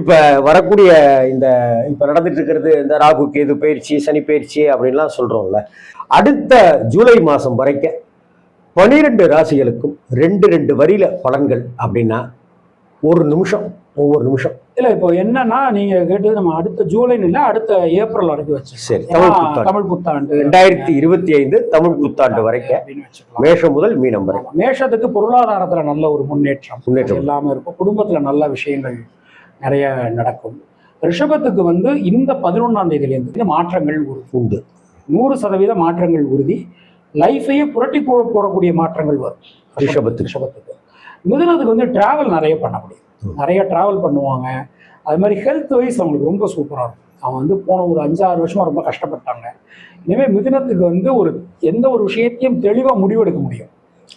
இப்ப வரக்கூடிய இந்த இப்ப நடந்துட்டு இருக்கிறது இந்த ராகு கேது பயிற்சி சனி பயிற்சி அப்படின்லாம் சொல்றோம்ல. அடுத்த ஜூலை மாசம் வரைக்கும் பனிரெண்டு ராசிகளுக்கும் ரெண்டு ரெண்டு வரியில பலன்கள் அப்படின்னா ஒரு நிமிஷம் ஒவ்வொரு நிமிஷம். இல்ல இப்போ என்னன்னா நீங்க கேட்டது நம்ம அடுத்த ஜூலைன்னு இல்ல அடுத்த ஏப்ரல் வரைக்கும் வச்சு சரி தமிழ் புத்தாண்டு. தமிழ் புத்தாண்டு. ரெண்டாயிரத்தி இருபத்தி ஐந்து தமிழ் புத்தாண்டு வரைக்கும் மேஷம் முதல் மீனம் வரை. மேஷத்துக்கு பொருளாதாரத்துல நல்ல ஒரு முன்னேற்றம். முன்னேற்றம். எல்லாமே இருக்கும். குடும்பத்துல நல்ல விஷயங்கள் நிறைய நடக்கும். ரிஷபத்துக்கு வந்து இந்த பதினொன்னாம் தேதியிலேருந்து மாற்றங்கள் உறுதி உண்டு. நூறு சதவீத மாற்றங்கள் உறுதி. லைஃபையே புரட்டி போட போடக்கூடிய மாற்றங்கள் வரும். ரிஷபத்துக்கு. ரிஷபத்துக்கு. மிதுனத்துக்கு வந்து டிராவல் நிறைய பண்ண முடியும். நிறைய டிராவல் பண்ணுவாங்க. அது மாதிரி ஹெல்த் வைஸ் அவங்களுக்கு ரொம்ப சூப்பராக இருக்கும். அவங்க வந்து போன ஒரு அஞ்சாறு வருஷமா ரொம்ப கஷ்டப்பட்டாங்க. இனிமேல் மிதுனத்துக்கு வந்து ஒரு எந்த ஒரு விஷயத்தையும் தெளிவாக முடிவெடுக்க முடியும்.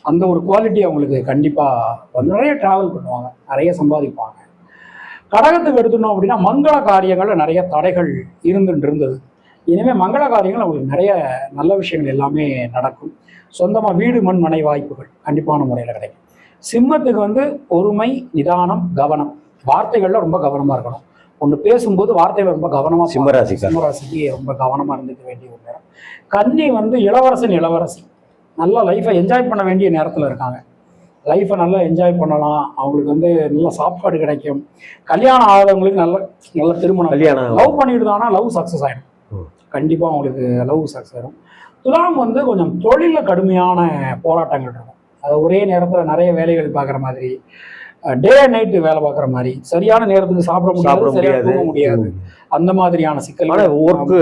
அந்த ஒரு குவாலிட்டி அவங்களுக்கு கண்டிப்பாக நிறைய டிராவல் பண்ணுவாங்க. நிறைய சம்பாதிப்பாங்க. கடகத்துக்கு எடுத்துட்டோம் அப்படின்னா மங்கள காரியங்கள்ல நிறைய தடைகள் இருந்துட்டு இருந்தது. இனிமேல் மங்கள காரியங்கள் அவங்களுக்கு நிறைய நல்ல விஷயங்கள் எல்லாமே நடக்கும். சொந்தமாக வீடு மண் மனை வாய்ப்புகள் கண்டிப்பான முறையில் கிடைக்கும். சிம்மத்துக்கு வந்து பொறுமை நிதானம் கவனம். வார்த்தைகள்ல ரொம்ப கவனமாக இருக்கணும். ஒன்று பேசும்போது வார்த்தைகள் ரொம்ப கவனமாக சிம்மராசிக்கார் சிம்மராசிக்கு ரொம்ப கவனமாக இருந்துக்க வேண்டிய ஒரு நேரம். கன்னி வந்து இளவரசன் இளவரசி. நல்லா லைஃப்பை என்ஜாய் பண்ண வேண்டிய நேரத்தில் இருக்காங்க. லைஃப்பை நல்லா என்ஜாய் பண்ணலாம். அவங்களுக்கு வந்து நல்ல சாப்பாடு கிடைக்கும். கல்யாணம் ஆகாதவங்களுக்கு நல்ல நல்ல திருமணம். கல்யாணம் லவ் பண்ணிட்டு லவ் சக்ஸஸ் ஆகிடும். கண்டிப்பாக அவங்களுக்கு லவ் சக்ஸஸ் ஆகிடும் துலாம் வந்து கொஞ்சம் தொழிலில் கடுமையான போராட்டங்கள் இருக்கும். அது ஒரே நேரத்தில் நிறைய வேலைகள் பார்க்குற மாதிரி டே அண்ட் நைட்டு வேலை பார்க்குற மாதிரி சரியான நேரத்துக்கு சாப்பிட முடியாது சரியா தூங்க முடியாது. அந்த மாதிரியான ஆனா சிக்கல்கள் ஒர்க்கு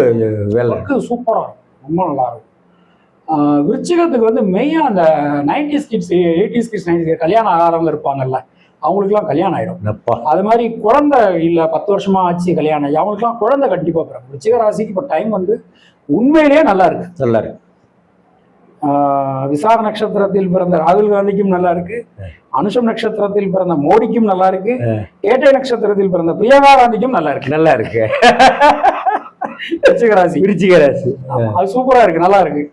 வேலை. ஒர்க்கு சூப்பராக இருக்கும். ரொம்ப நல்லா இருக்கும். விருச்சிகத்துக்கு வந்து மெயினாக அந்த nineties kids eighties kids nineties கல்யாணம் ஆகாதவங்க இருப்பாங்கல்ல அவங்களுக்குலாம் கல்யாணம் ஆகிடும் நப்பா அது மாதிரி குழந்தை இல்லை பத்து வருஷமா ஆச்சு கல்யாணம் ஆகி அவங்களுக்குலாம் குழந்தை கண்டிப்பாக பிறக்கும் விருச்சிக ராசிக்கு இப்போ டைம் வந்து உண்மையிலேயே நல்லா இருக்கு. நல்லா இருக்கு. விசாக நட்சத்திரத்தில் பிறந்த ராகுல் காந்திக்கும் நல்லா இருக்கு. அனுஷம் நட்சத்திரத்தில் பிறந்த மோடிக்கும் நல்லா இருக்கு. கேட்டை நட்சத்திரத்தில் பிறந்த பிரியங்கா காந்திக்கும் நல்லா இருக்கு. நல்லா இருக்கு. விருச்சிக ராசி. விருச்சிக ராசி. அது சூப்பரா இருக்கு நல்லா இருக்கு.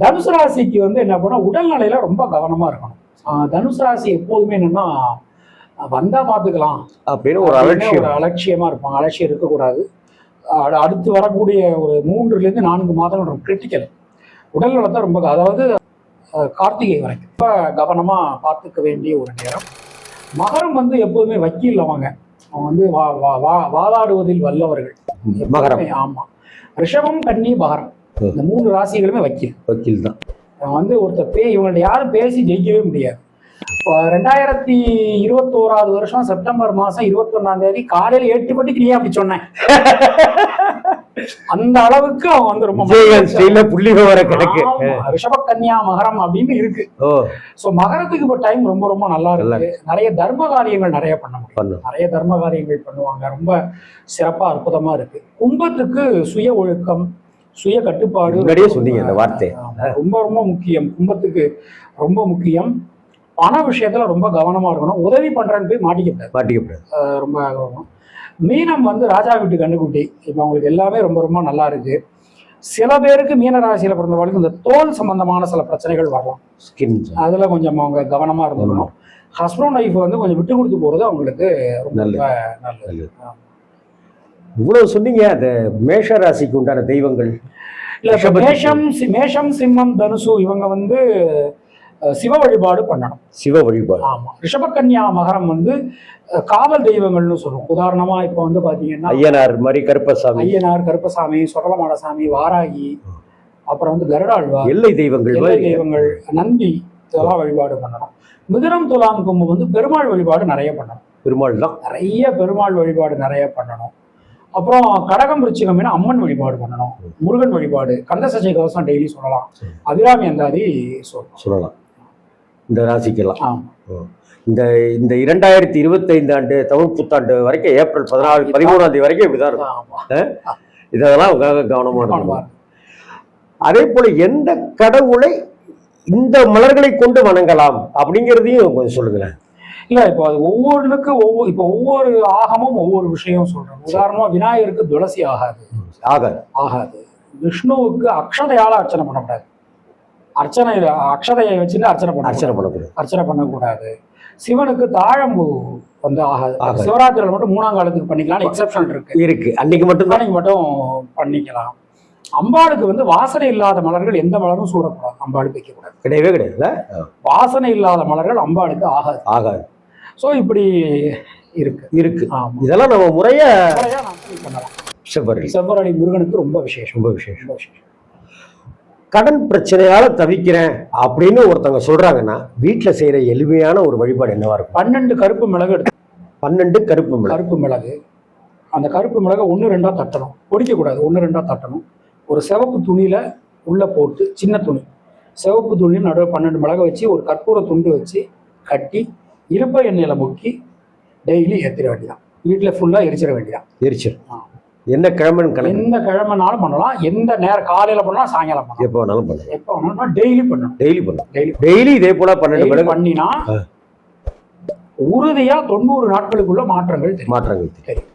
தனுசு ராசிக்கு வந்து என்ன பண்ணா உடல்நிலையில ரொம்ப கவனமா இருக்கணும். தனுசு ராசி எப்போதுமே என்னன்னா வந்தா பாத்துக்கலாம். அப்படின்னு ஒரு அலட்சியம். ஒரு அலட்சியமா இருப்பாங்க. அலட்சியம் இருக்கக்கூடாது. அடுத்து வரக்கூடிய ஒரு மூன்றுல இருந்து நான்கு மாதங்கள் ரொம்ப கிரிட்டிக்கல் உடல் நலத்தை ரொம்ப அதாவது கார்த்திகை வரைக்கும். ரொம்ப கவனமா பார்த்துக்க வேண்டிய ஒரு நேரம். மகரம் வந்து எப்போதுமே வக்கீல் அவங்க. அவங்க வந்து வா- வா- வா- வாதாடுவதில் வல்லவர்கள். மகரம். எப்பவுமே, ஆமா. ரிஷபம் கன்னி மகரம். இந்த மூன்று ராசிகளுமே வக்கீல். வக்கீல் தான் வந்து ஒருத்தர் பே இவங்கள்ட்ட யாரும் பேசி ஜெயிக்கவே முடியாது. ரெண்டாயிரத்தி இருபத்தோராவது வருஷம் செப்டம்பர் மாசம் இருபத்தொன்னாம் தேதி காலையில எட்டு மணிக்கு நீ அப்படி சொன்னேன். அந்த அளவுக்கு அவன் வந்து ரொம்ப புள்ளி விவர கணக்கு. ஆமா, ரிஷப கன்னியா மகரம் அப்படின்னு இருக்கு. சோ மகரத்துக்கு இப்போ டைம் ரொம்ப ரொம்ப நல்லா இருக்கு. நிறைய தர்ம காரியங்கள் நிறைய பண்ண முடியும். நிறைய தர்ம காரியங்கள் பண்ணுவாங்க. ரொம்ப சிறப்பா அற்புதமா இருக்கு. கும்பத்துக்கு சுய ஒழுக்கம் சுய கட்டுப்பாடு முன்னாடியே சொன்னீங்க இந்த வார்த்தை. ரொம்ப ரொம்ப முக்கியம். கும்பத்துக்கு ரொம்ப முக்கியம். பண விஷயத்துல ரொம்ப கவனமா இருக்கணும். உதவி பண்றேன்னு போய் மாட்டிக்கப்படாது மாட்டிக்கப்படாது ரொம்ப கவனம் மீனம் வந்து ராஜா வீட்டு கண்ணுக்குட்டி. இப்போ அவங்களுக்கு எல்லாமே ரொம்ப ரொம்ப நல்லா இருக்கு. சில பேருக்கு மீன ராசியில பிறந்தவங்களுக்கு இந்த தோல் சம்பந்தமான சில பிரச்சனைகள் வரலாம். ஸ்கின் அதுல கொஞ்சம் அவங்க கவனமா இருந்துக்கணும். ஹஸ்பண்ட் ஒய்ஃப் வந்து கொஞ்சம் விட்டு கொடுத்து போறது அவங்களுக்கு ரொம்ப நல்லது. இவ்வளவு சொன்னீங்க அந்த மேஷ ராசிக்கு உண்டான தெய்வங்கள். இல்ல. மேஷம் மேஷம் சிம்மம் தனுசு இவங்க வந்து சிவ வழிபாடு பண்ணணும். சிவ வழிபாடு. ஆமா. ரிஷபக்கன்யா மகரம் வந்து காவல் தெய்வங்கள்னு சொல்லுவோம் உதாரணமா இப்போ வந்து பாத்தீங்கன்னா ஐயனார் மாதிரி கருப்பசாமி. ஐயனார் கருப்பசாமி சொடலமாடசாமி வாராகி அப்புறம் வந்து கருடாழ்வார் எல்லை தெய்வங்கள் எல்லை தெய்வங்கள் நந்தி இதெல்லாம் வழிபாடு பண்ணணும். மிதுனம் துலாம் கும்பம் வந்து பெருமாள் வழிபாடு நிறைய பண்ணணும். பெருமாள் தான் நிறைய பெருமாள் வழிபாடு நிறைய பண்ணணும். அப்புறம் கடகம் ருச்சிகம்னா அம்மன் வழிபாடு பண்ணணும். முருகன் வழிபாடு. கந்த சஜை கவசம் டெய்லி சொல்லலாம். அபிராமி அந்தாதி சொல்லலாம். இந்த ராசிக்கெல்லாம். இந்த இந்த இரண்டாயிரத்தி இருபத்தைந்து ஆண்டு தமிழ் புத்தாண்டு வரைக்கும் ஏப்ரல் பதினாலு பதிமூணாம் தேதி வரைக்கும் இப்படிதான் இருக்கும். இதெல்லாம் உங்க கவனமா அதே போல எந்த கடவுளை இந்த மலர்களை கொண்டு வணங்கலாம் அப்படிங்கிறதையும் கொஞ்சம் சொல்லுங்களேன். இல்ல இப்போ அது ஒவ்வொன்றுக்கு ஒவ்வொரு இப்போ ஒவ்வொரு ஆகமும் ஒவ்வொரு விஷயம் சொல்றோம் உதாரணமா விநாயகருக்கு துளசி ஆகாது. ஆக ஆகாது. விஷ்ணுவுக்கு அக்ஷதையால அர்ச்சனை பண்ணக்கூடாது. அர்ச்சனை அக்ஷதையை வச்சுட்டு அர்ச்சனை பண்ண அர்ச்சனை பண்ணக்கூடாது. அர்ச்சனை பண்ணக்கூடாது. சிவனுக்கு தாழம்பூ வந்து ஆகாது. ஆகாது. சிவராத்திரியில் மட்டும் மூணாம் காலத்துக்கு பண்ணிக்கலாம் எக்ஸப்ஷன் இருக்கு. இருக்கு. அன்னைக்கு மட்டும்தான்? அன்னைக்கு மட்டும் பண்ணிக்கலாம். அம்பாளுக்கு வந்து வாசனை இல்லாத மலர்கள் எந்த மலரும் சூடக்கூடாது. அம்பாளுக்கு வைக்கக்கூடாது. கிடையவே கிடையாதுல்ல? வாசனை இல்லாத மலர்கள் அம்பாளுக்கு ஆகாது. ஆகாது. ஸோ இப்படி இருக்கு. இருக்கு. இதெல்லாம் நம்ம முறைய பண்ணலாம். செவ்வரளி. செவ்வரளி முருகனுக்கு ரொம்ப விசேஷம். ரொம்ப விசேஷம். விசேஷம். கடன் பிரச்சனையால தவிக்கிறேன் அப்படின்னு ஒருத்தவங்க சொல்றாங்கன்னா வீட்டுல செய்யற எளிமையான ஒரு வழிபாடு என்னவா இருக்கும்? பன்னெண்டு கருப்பு மிளகு எடுத்து பன்னெண்டு கருப்பு மிளகு. கருப்பு மிளகு. அந்த கருப்பு மிளகை ஒன்று ரெண்டாக தட்டணும். பொடிக்கக்கூடாது. ஒன்று ரெண்டாக தட்டணும். ஒரு சிவப்பு துணியில் உள்ளே போட்டு சின்ன துணி. சிவப்பு துணியில் நடுவில் பன்னெண்டு மிளகை வச்சு ஒரு கற்பூர துண்டு வச்சு கட்டி இருப்ப எண்ணெயில் முக்கி டெய்லி ஏற்றிட வேண்டியதான் வீட்டில் ஃபுல்லாக எரிச்சிட வேண்டியதான் எரிச்சிரு. ஆ. என்ன கிழமைன்னு கணக்கு? எந்த கிழமைனாலும் பண்ணலாம். எந்த நேரம் காலையில் பண்ணலாம் சாயங்காலம் பண்ணலாம். எப்போ வேணாலும் பண்ணலாம் எப்போ வேணாலும் டெய்லி பண்ணணும். டெய்லி பண்ணலாம் டெய்லி டெய்லி இதே போல பன்னெண்டு மிளகு பண்ணினா. உறுதியாக தொண்ணூறு நாட்களுக்குள்ள மாற்றங்கள் மாற்றங்கள் தெரியும்.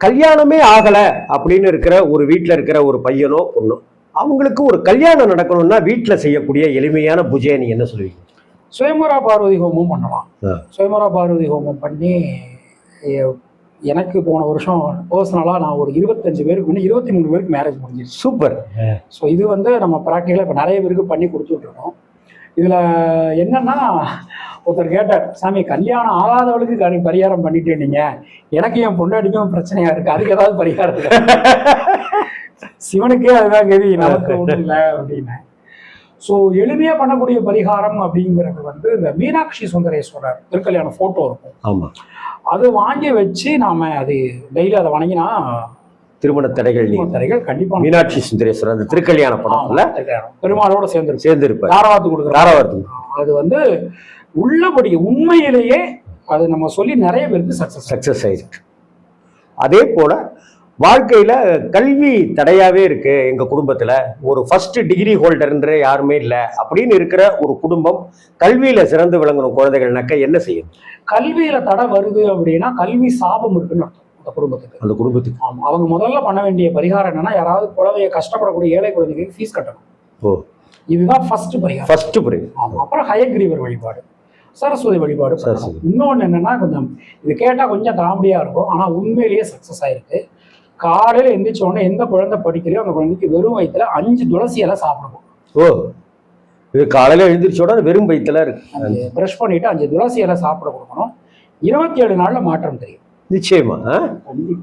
கல்யாணமே ஆகல அப்படின்னு இருக்கிற ஒரு வீட்டுல இருக்கிற ஒரு பையனோ பொண்ணோ அவங்களுக்கு ஒரு கல்யாணம் நடக்கணும்னா வீட்டுல செய்யக்கூடிய எளிமையான பூஜையை நீங்க என்ன சொல்லுவீங்க? சுயம்பரா பார்வதி ஹோமம் பண்ணலாம். ஆ. சுயம்பரா பார்வதி ஹோமம் பண்ணி எனக்கு போன வருஷம் பர்சனலாக நான் ஒரு இருபத்தஞ்சு பேருக்கு முன்னே இருபத்தி மூணு பேருக்கு மேரேஜ் முடிஞ்சிருச்சு. சூப்பர். ஸோ இது வந்து நம்ம ப்ராக்டிக்கலாக இப்போ நிறைய பேருக்கு பண்ணி கொடுத்துட்ருக்கோம். இதில் என்னன்னா ஒருத்தர் கேட்டார் சாமி கல்யாணம் ஆகாதவளுக்கு கரி பரிகாரம் பண்ணிட்டே நீங்க. எனக்கு என் பொண்டாட்டிக்கும் பிரச்சனையா இருக்கு. அதுக்கு ஏதாவது பரிகாரம்? சிவனுக்கே அதுதான் கதி நமக்கு ஒன்றும் இல்லை அப்படின்னு. ஸோ எளிமையாக பண்ணக்கூடிய பரிகாரம் அப்படிங்கிறது வந்து இந்த மீனாட்சி சுந்தரேஸ்வரர் திருக்கல்யாண ஃபோட்டோ இருக்கும். ஆமா. அது வாங்கி வச்சு நாம அது டெய்லி அதை வணங்கினா திருமண தடைகள் நீ தரைகள் கண்டிப்பா மீனாட்சி சுந்தரேஸ்வரர் அந்த திருக்கல்யாண படம்ல பெருமாளோட சேர்ந்து சேர்ந்து இருப்பார் தாராவாத்து கொடுக்குறாங்க தாராவரத்து அது வந்து உள்ளபடி உண்மையிலேயே அது நம்ம சொல்லி நிறைய பேருக்கு சக்சஸ் சக்சஸ் ஆயிருக்கு. அதே போல வாழ்க்கையில கல்வி தடையாவே இருக்கு எங்க குடும்பத்துல. ஒரு ஃபர்ஸ்ட் டிகிரி ஹோல்டர்ன்ற யாருமே இல்லை. அப்படின்னு இருக்கிற ஒரு குடும்பம் கல்வியில சிறந்து விளங்கணும் குழந்தைகள்னாக்க என்ன செய்யும்? கல்வியில தடை வருது அப்படின்னா கல்வி சாபம் இருக்குன்னு அந்த குடும்பத்துக்கு. அந்த குடும்பத்துக்கு. ஆமா அவங்க முதல்ல பண்ண வேண்டிய பரிகாரம் என்னன்னா யாராவது குழந்தைய கஷ்டப்படக்கூடிய ஏழை குழந்தைகளுக்கு ஃபீஸ் கட்டணும். ஓ. இதுதான் ஃபர்ஸ்ட் பரிகாரம். ஃபர்ஸ்ட் புரியுது ஆமா அப்புறம் ஹயக்ரீவர் வழிபாடு. சரஸ்வதி வழிபாடு. இன்னொன்னு என்னன்னா கொஞ்சம் இது கேட்டா கொஞ்சம் காமெடியா இருக்கும் ஆனா உண்மையிலேயே சக்சஸ் ஆயிருக்கு காலையில எந்திரிச்ச உடனே எந்த குழந்தை படிக்கலையோ அந்த குழந்தைக்கு வெறும் வயிற்றுல அஞ்சு துளசி இலை சாப்பிடணும். ஓ இது காலையில எழுந்திரிச்சோட வெறும் வயிற்றுல இருக்கு. ப்ரஷ் பண்ணிட்டு அஞ்சு துளசி இலை சாப்பிட கொடுக்கணும். இருபத்தி ஏழு நாள்ல மாற்றம் தெரியும். நிச்சயமா தெரியும்.